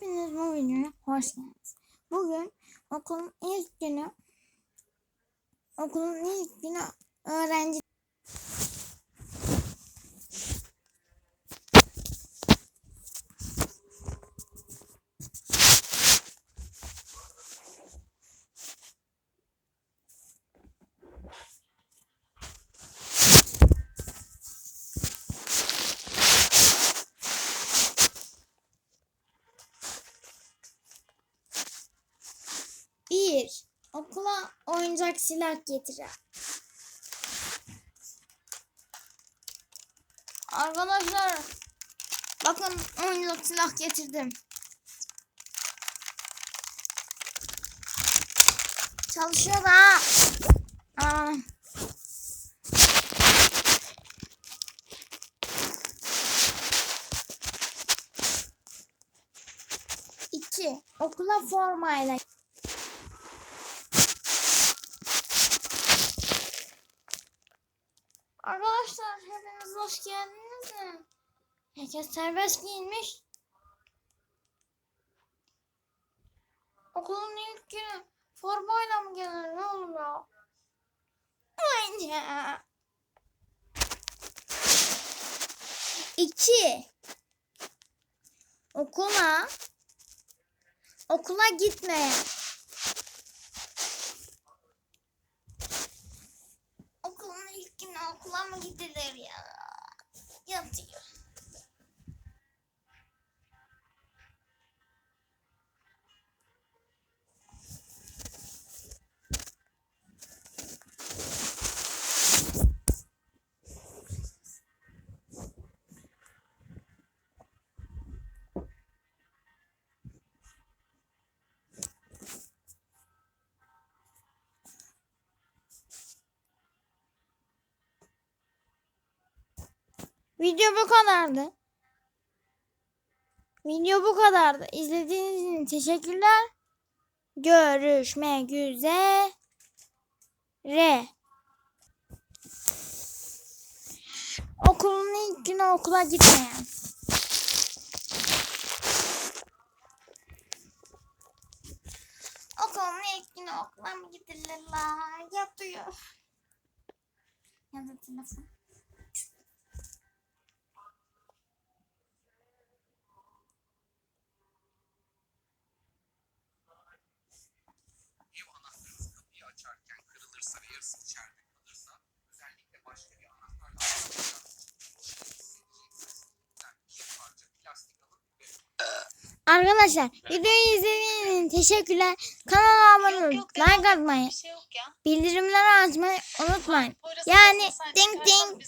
Hepiniz bu videoya hoş geldiniz. Bugün okulun ilk günü okulun ilk günü öğrenci bir oyuncak silah getiren. Arkadaşlar bakın oyuncak silah getirdim. Çalışıyor da. Aa. İki, okula formayla Hepiniz hoş geldiniz mi? Herkes serbest giyinmiş. Okulun ilk günü formayla mı gelir ne olur ya? Aynen. İki. Okula okula gitmeyen. Okulun ilk günü okula mı gidilir ya? Yatıyor. Video bu kadardı. Video bu kadardı. İzlediğiniz için teşekkürler. Görüşmek üzere. Okulun ilk günü okula gitmeyen. Okulun ilk günü okula mı gidilir la? Yatıyor. Ya. Kırılırsa ve yarısı içeride kalırsa özellikle başka bir anahtarla Arkadaşlar videoyu izlediğiniz için teşekkürler. Kanala abone olup like atmayı, şey bildirimleri açmayı unutmayın. Yani ding ding